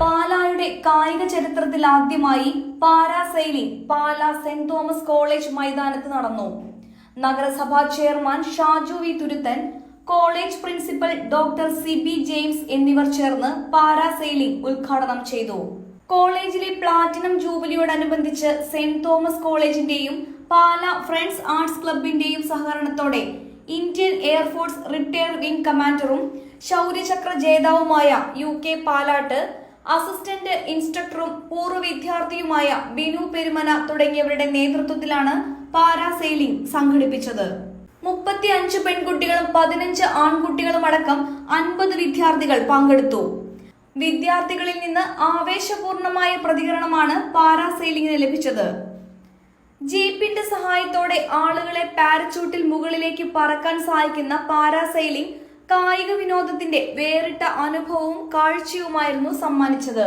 പാലായുടെ കായിക ചരിത്രത്തിൽ ആദ്യമായി para Pala saint Thomas college മൈതാനത്ത് നടന്നു. നഗരസഭാ chairman Shaju V Thuruthan college principal doctor C B James എന്നിവർ ചേർന്ന് പാരാ സെയിലിംഗ് ഉദ്ഘാടനം ചെയ്തു. കോളേജിലെ പ്ലാറ്റിനം ജൂബിലിയോടനുബന്ധിച്ച് സെന്റ് തോമസ് കോളേജിന്റെയും പാല ഫ്രണ്ട്സ് ആർട്സ് ക്ലബിന്റെയും സഹകരണത്തോടെ Indian air force retire wing കമാൻഡറും Shaurya Chakra ജേതാവുമായ യു കെ പാലാട്ട് അസിസ്റ്റന്റ് ഇൻസ്ട്രക്ടറും പൂർവ വിദ്യാർത്ഥിയുമായ ബിനു പെരുമന തുടങ്ങിയവരുടെ നേതൃത്വത്തിലാണ് പാരാസെയിലിംഗ് സംഘടിപ്പിച്ചത്. മുപ്പത്തി അഞ്ച് പെൺകുട്ടികളും പതിനഞ്ച് ആൺകുട്ടികളും അടക്കം അൻപത് വിദ്യാർത്ഥികൾ പങ്കെടുത്തു. വിദ്യാർത്ഥികളിൽ നിന്ന് ആവേശപൂർണമായ പ്രതികരണമാണ് പാരാസെയിലിംഗിന് ലഭിച്ചത്. ജീപ്പിന്റെ സഹായത്തോടെ ആളുകളെ പാരച്ചൂട്ടിൽ മുകളിലേക്ക് പറക്കാൻ സഹായിക്കുന്ന പാരാസൈലിംഗ് കായിക വിനോദത്തിന്റെ വേറിട്ട അനുഭവവും കാഴ്ചയുമായിരുന്നു സമ്മാനിച്ചത്.